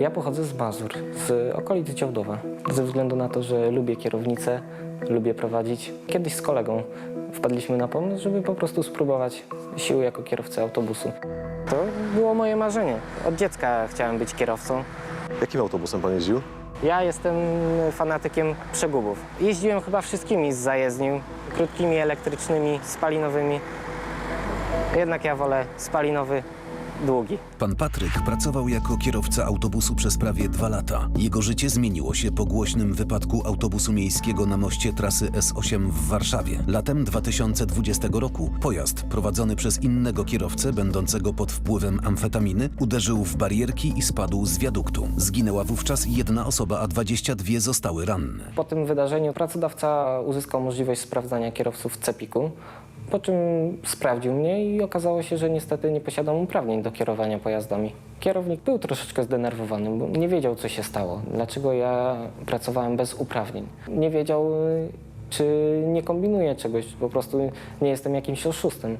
Ja pochodzę z Mazur, z okolicy Działdowa. Ze względu na to, że lubię kierownicę, lubię prowadzić. Kiedyś z kolegą wpadliśmy na pomysł, żeby po prostu spróbować siły jako kierowcy autobusu. To było moje marzenie. Od dziecka chciałem być kierowcą. Jakim autobusem pan jeździł? Ja jestem fanatykiem przegubów. Jeździłem chyba wszystkimi z zajezdnią, krótkimi, elektrycznymi, spalinowymi. Jednak ja wolę spalinowy, długi. Pan Patryk pracował jako kierowca autobusu przez prawie dwa lata. Jego życie zmieniło się po głośnym wypadku autobusu miejskiego na moście trasy S8 w Warszawie. Latem 2020 roku pojazd prowadzony przez innego kierowcę, będącego pod wpływem amfetaminy, uderzył w barierki i spadł z wiaduktu. Zginęła wówczas jedna osoba, a 22 zostały ranne. Po tym wydarzeniu pracodawca uzyskał możliwość sprawdzania kierowców w Cepiku, po czym sprawdził mnie i okazało się, że niestety nie posiadam uprawnień do kierowania pojazdami. Kierownik był troszeczkę zdenerwowany, bo nie wiedział, co się stało, dlaczego ja pracowałem bez uprawnień. Nie wiedział, czy nie kombinuję czegoś, po prostu nie jestem jakimś oszustem.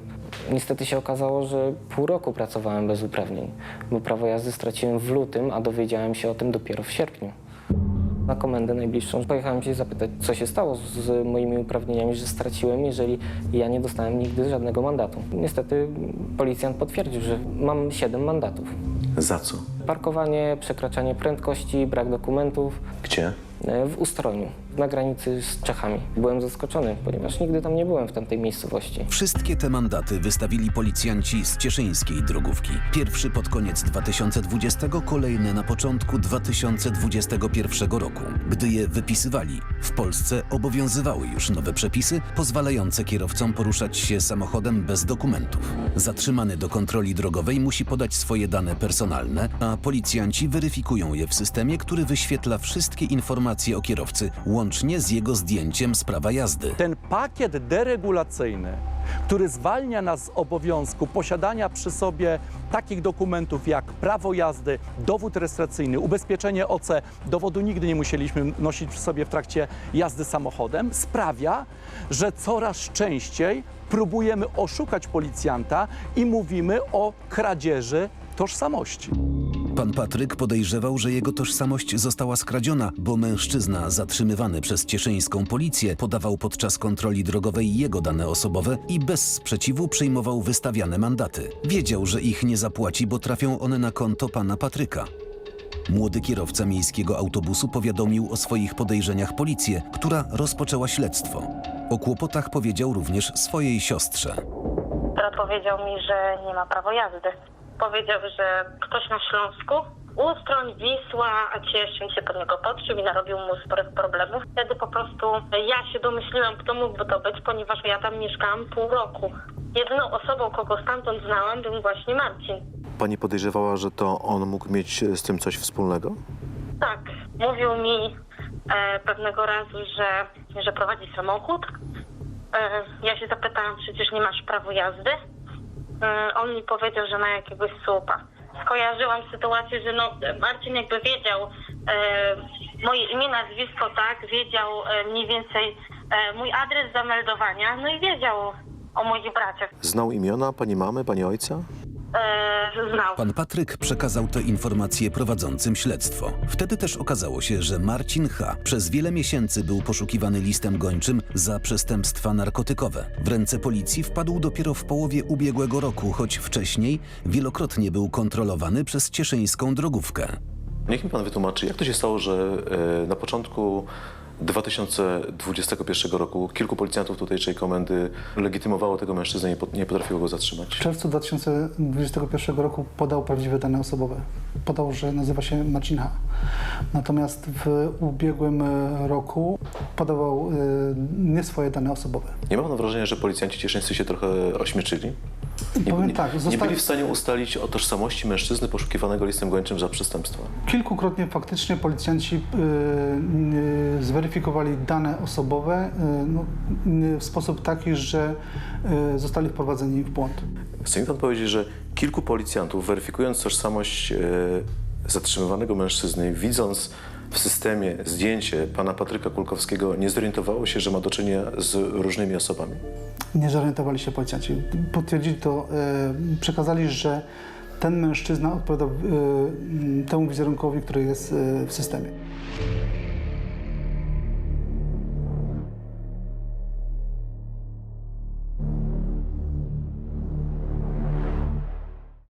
Niestety się okazało, że pół roku pracowałem bez uprawnień, bo prawo jazdy straciłem w lutym, a dowiedziałem się o tym dopiero w sierpniu. Na komendę najbliższą pojechałem się zapytać, co się stało z moimi uprawnieniami, że straciłem, jeżeli ja nie dostałem nigdy żadnego mandatu. Niestety policjant potwierdził, że mam 7 mandatów. Za co? Parkowanie, przekraczanie prędkości, brak dokumentów Gdzie? e, w Ustroniu, na granicy z Czechami. Byłem zaskoczony, ponieważ nigdy tam nie byłem w tamtej miejscowości. Wszystkie te mandaty wystawili policjanci z cieszyńskiej drogówki. Pierwszy pod koniec 2020, kolejne na początku 2021 roku. Gdy je wypisywali, w Polsce obowiązywały już nowe przepisy pozwalające kierowcom poruszać się samochodem bez dokumentów. Zatrzymany do kontroli drogowej musi podać swoje dane personalne, a policjanci weryfikują je w systemie, który wyświetla wszystkie informacje o kierowcy, łącznie z jego zdjęciem z prawa jazdy. Ten pakiet deregulacyjny, który zwalnia nas z obowiązku posiadania przy sobie takich dokumentów jak prawo jazdy, dowód rejestracyjny, ubezpieczenie OC, dowodu nigdy nie musieliśmy nosić przy sobie w trakcie jazdy samochodem, sprawia, że coraz częściej próbujemy oszukać policjanta i mówimy o kradzieży tożsamości. Pan Patryk podejrzewał, że jego tożsamość została skradziona, bo mężczyzna zatrzymywany przez cieszyńską policję podawał podczas kontroli drogowej jego dane osobowe i bez sprzeciwu przyjmował wystawiane mandaty. Wiedział, że ich nie zapłaci, bo trafią one na konto pana Patryka. Młody kierowca miejskiego autobusu powiadomił o swoich podejrzeniach policję, która rozpoczęła śledztwo. O kłopotach powiedział również swojej siostrze. Powiedział mi, że nie ma prawa jazdy. Powiedział, że ktoś na Śląsku, Ustroń, Wisła, a Cieszyn się pod niego podszył i narobił mu sporych problemów. Wtedy po prostu ja się domyśliłam, kto mógłby to być, ponieważ ja tam mieszkałam pół roku. Jedyną osobą, kogo stamtąd znałam, był właśnie Marcin. Pani podejrzewała, że to on mógł mieć z tym coś wspólnego? Tak, mówił mi e, pewnego razu, że, że prowadzi samochód. E, ja się zapytałam, przecież nie masz prawa jazdy. E, on mi powiedział, że ma jakiegoś słupa. Skojarzyłam sytuację, że no, Marcin jakby wiedział e, moje imię, nazwisko, tak, wiedział e, mniej więcej e, mój adres zameldowania, no i wiedział o moich braciach. Znał imiona pani mamy, pani ojca? E, znał. Pan Patryk przekazał te informacje prowadzącym śledztwo. Wtedy też okazało się, że Marcin H. przez wiele miesięcy był poszukiwany listem gończym za przestępstwa narkotykowe. W ręce policji wpadł dopiero w połowie ubiegłego roku, choć wcześniej wielokrotnie był kontrolowany przez cieszyńską drogówkę. Niech mi pan wytłumaczy, jak to się stało, że e, na początku 2021 roku kilku policjantów tutejszej komendy legitymowało tego mężczyznę i nie pot- nie potrafiło go zatrzymać? W czerwcu 2021 roku podał prawdziwe dane osobowe. Podał, że nazywa się Marcin H. Natomiast w ubiegłym e, roku podawał e, nie swoje dane osobowe. Nie ma pan wrażenia, że policjanci cieszyńscy się trochę ośmieszyli? Nie, Powiem nie, tak, nie zostali- byli w stanie ustalić o tożsamości mężczyzny poszukiwanego listem gończym za przestępstwa. Kilkukrotnie faktycznie policjanci e, zweryfikowali dane osobowe e, no, e, w sposób taki, że e, zostali wprowadzeni w błąd. Chce mi pan powiedzieć, że kilku policjantów, weryfikując tożsamość zatrzymywanego mężczyzny, widząc w systemie zdjęcie pana Patryka Kulkowskiego, nie zorientowało się, że ma do czynienia z różnymi osobami? Nie zorientowali się policjanci. Potwierdzili to, przekazali, że ten mężczyzna odpowiadał y, mm, temu wizerunkowi, który jest y, w systemie.